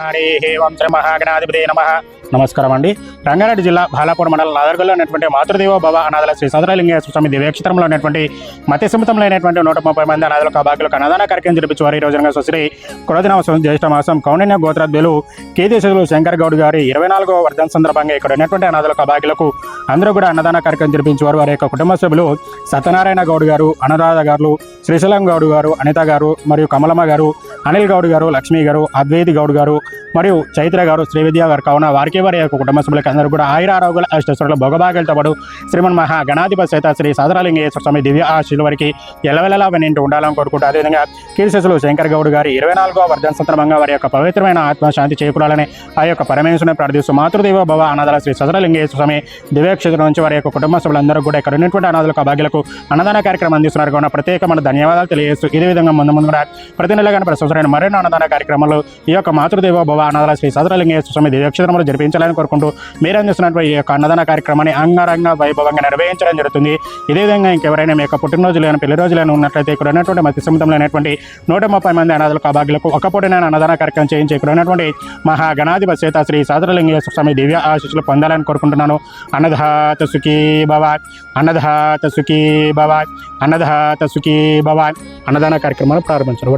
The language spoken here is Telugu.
హరి ఓం శ్రీ మహాగణాధిపతి నమ. నమస్కారం అండి. రంగారెడ్డి జిల్లా బాలాపూర్ మండలం నాదర్గల్లో ఉన్నటువంటి మాతృదేవ భవ అనాథల శ్రీ సదరలింగేశ్వర స్వామి దివ్యక్షేత్రంలో ఉన్నటువంటి మతి సముద్రంలో అయినటువంటి నూట ముప్పై మంది అనాథులకు అభాగ్యులకు అన్నదాన కార్యక్రమం జరిపించేవారు ఈ రోజున సుశ్రీ కులదినవసం జ్యేష్ఠ మాసం కౌండిన్య గోత్రాధ్యులు కేదేశులు శంకర్ గౌడ్ గారి ఇరవై నాలుగో వర్ధన సందర్భంగా ఇక్కడ ఉన్నటువంటి అనాథులకు అభాగ్యులకు అందరూ కూడా అన్నదాన కార్యక్రమం జరిపించేవారు వారి యొక్క కుటుంబ సభ్యులు సత్యనారాయణ గౌడ్ గారు అనురాధ గారు శ్రీశైలం గౌడ్ గారు అనిత గారు మరియు కమలమ్మ గారు అనిల్ గౌడ్ గారు లక్ష్మి గారు అద్వైతి గౌడ్ గారు మరియు చైత్ర గారు శ్రీవిద్య గారు కావున వారికి వారి యొక్క కుటుంబ సభ్యులకి అందరూ కూడా ఆయుర ఆరోగ్యాల అష్టశ్వరుల భోగభాగ్యాలతో పాటు శ్రీమన్ మహా గణాధిపతి సైత శ్రీ సాదరాలింగేశ్వర స్వామి దివ్య ఆశీల వారికి ఎలవెలలా వినింటూ ఉండాలని కోరుకుంటూ అదేవిధంగా కీర్శిశులు శంకర్ గౌడ్ గారి ఇరవై నాలుగో వర్ధన సందర్భంగా వారి యొక్క పవిత్రమైన ఆత్మశాంతి చేకూరాలని ఆ యొక్క పరమేశ్వరుని ప్రార్థిస్తూ మాతృదేవ భవ అనాథాల శ్రీ సదరలింగేశ్వర స్వామి దివ్యక్షేత్రం నుంచి వారి యొక్క కుటుంబ సభ్యులందరూ కూడా ఇక్కడ ఉన్నటువంటి అనాథులకు భాగ్యులకు అన్నదాన కార్యక్రమం అందిస్తున్నారు. కావున ప్రత్యేకమైన ధన్యవాదాలు తెలియజేస్తూ ఇదే విధంగా ముందు ముందు కూడా ప్రతి నెల కానీ ప్రస్తుతం మరెన్నో అన్నదాన కార్యక్రమాలు ఈ యొక్క మాతృదేవ భవ అన్నదాన శ్రీ సదరలింగేశ్వర స్వామి దివ్యక్షేత్రంలో జరిపించాలని కోరుకుంటూ మీరు అందిస్తున్నటువంటి ఈ యొక్క అన్నదాన కార్యక్రమాన్ని అంగరంగ వైభవంగా నిర్వహించడం జరుగుతుంది. ఇదే విధంగా ఇంకెవరైనా మీ యొక్క పుట్టినరోజులు పెళ్ళి రోజులు ఉన్నట్లయితే ఇక్కడ ఉన్నటువంటి మధ్య సముద్రంలో నూట ముప్పై మంది అనాథులకు అభాగ్యులకు ఒక పూటైన అన్నదాన కార్యక్రమం చేయించి ఇక్కడ ఉన్నటువంటి మహా గణాధిపతి చేత శ్రీ సదరలింగేశ్వర స్వామి దివ్య ఆశీస్సులు పొందాలని కోరుకుంటున్నాను. అన్నదాత సుఖీ భవ అన్నదాత సుఖీ భవ అన్నదాత సుఖీ భవ అన్నదాన కార్యక్రమాలు ప్రారంభించారు.